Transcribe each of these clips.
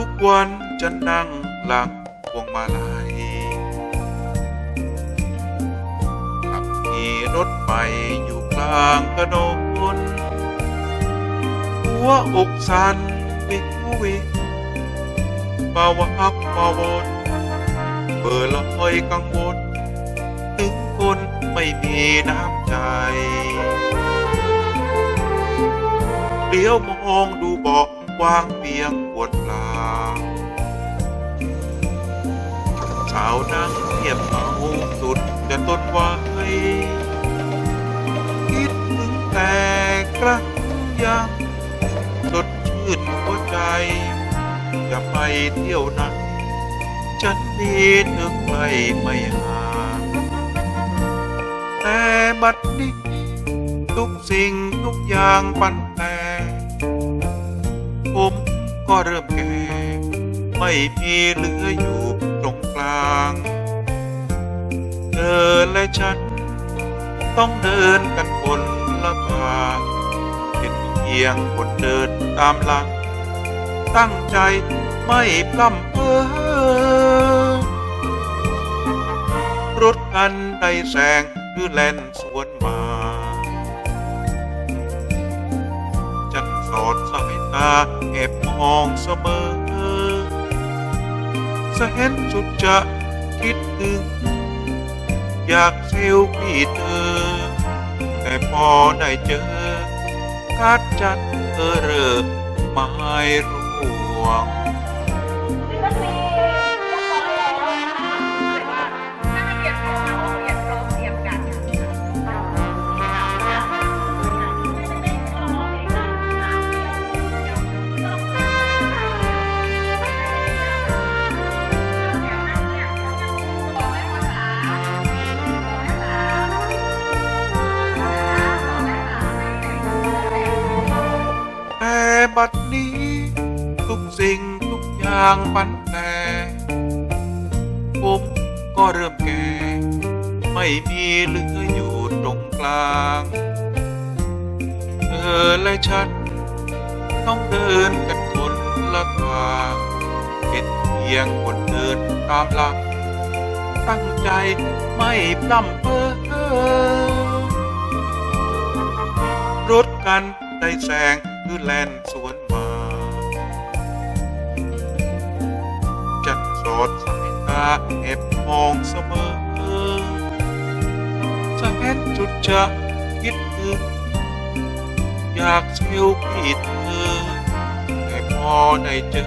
ทุกวันจะนั่งหลังพวงมาลัยขับขี่รถไปอยู่กลางถนนหัวอกสั่นวิววิวมาวักมาวนเบอร์ลอยกังวลถึงคนไม่มีน้ำใจเดี๋ยวมองดูบาะ วางเปียงปวดปลาสาวนั่งเงียบเหงาสุดจะทนไหวคิดถึงแต่ครั้งยังสดชื่นหัวใจ จะไปเที่ยวนั้น ฉันมีเธอใกลไม่ห่างแต่บัดนี้ทุกสิ่งทุกอย่างปั่นแปร ก็เริ่มแก่ ไม่มีเหลืออยู่ตรงกลาง เธอและฉัน ต้องเดินกันคนละทางเป็นเพียงคนเดินตามหลัง ตั้งใจไม่พร่ำเพ้อรถคันใดแสงหรือแล่นสวนมาฉันสอดสายตาแอบ ห้องเสมอเห็นสุดจะคิดถึง อยากเซลฟี่เธอ แต่พอได้เจอคัดจันเออเรอไม่ร่วง กสิ่งทุกอย่างปันแปรผมก็เริ่มแก่ ไม่มีเหลืออยู่ตรงกลาง เธอและฉัน ต้องเดินกันคนละทางเป็นเพียงคนเดินตามหลัก ตั้งใจไม่พร่ำเพ้อรถกันได้แซงคือแล่นสวนมา ดสายตาเอบมองเสมอ จะเห็นจุดจะคิดถึงอยากเซลฟี่เธอแต่พอได้เจอ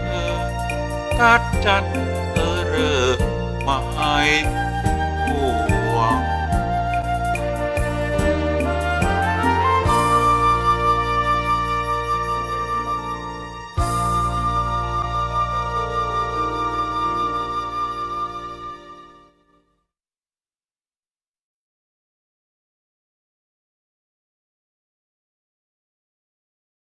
กัดจันเออเรอมาให้